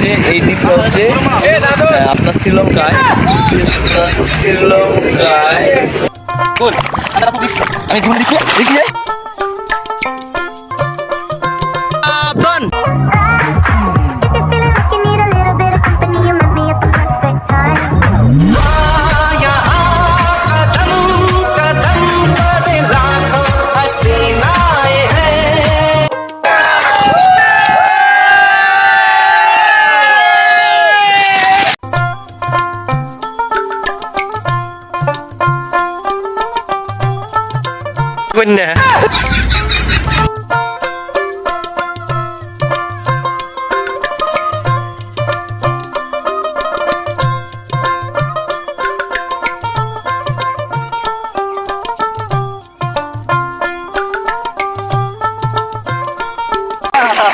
হচ্ছে এই দ্বীপটা হচ্ছে আপনার শ্রীলঙ্কায়। আপনার শ্রীলঙ্কায়। আমি দেখি। দেখি। যাই কন্যা।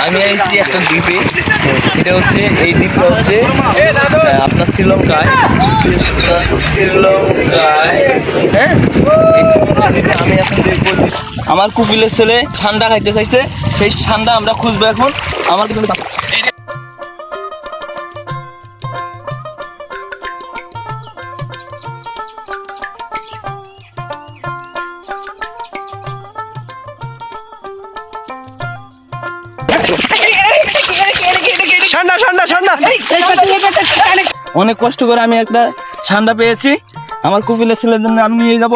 আমি আইছি একটা দ্বীপে। এটা হচ্ছে, এই দ্বীপটা হচ্ছে আপনার শ্রীলঙ্কায়। শ্রীলঙ্কায়। হ্যাঁ আমি এখন দেখব আমার কুপিলের ছেলে ঠান্ডা খাইতে চাইছে, সেই ঠান্ডা আমরা খুঁজবো এখন। আমার কিন্তু ঠান্ডা ঠান্ডা ঠান্ডা অনেক কষ্ট করে আমি একটা ঠান্ডা পেয়েছি। আমার কুপিলের ছেলের জন্য আমি নিয়ে যাব।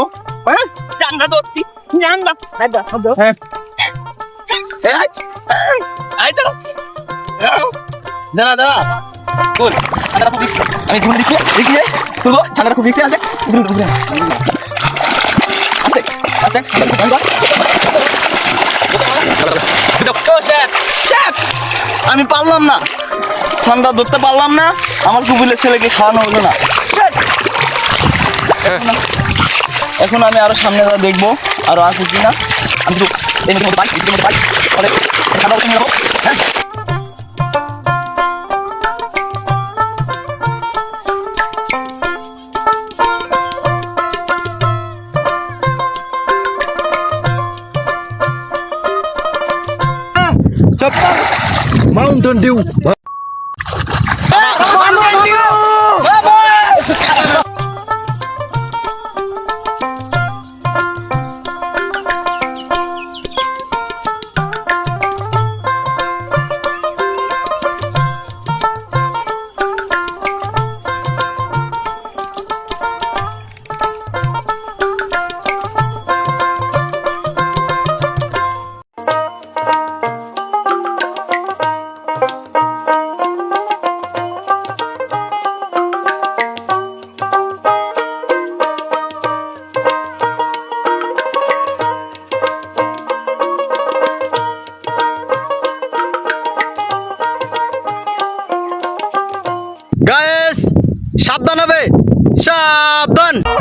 দাঁড়া দাঁড়া। কোন। আমি ঘুম দিচ্ছি দেখি তুলবো। ঠান্ডাটা খুব দিচ্ছে আছে ঘুরে ঘুরে আস্তে আস্তে আমি পারলাম না। ঠান্ডা ধরতে পারলাম না। আমার কুবিলের ছেলেকে খাওয়ানো হলো না। এখন আমি আরও সামনে যা দেখব আরও আছে কিনা। আমি তো মধ্যে পাই এই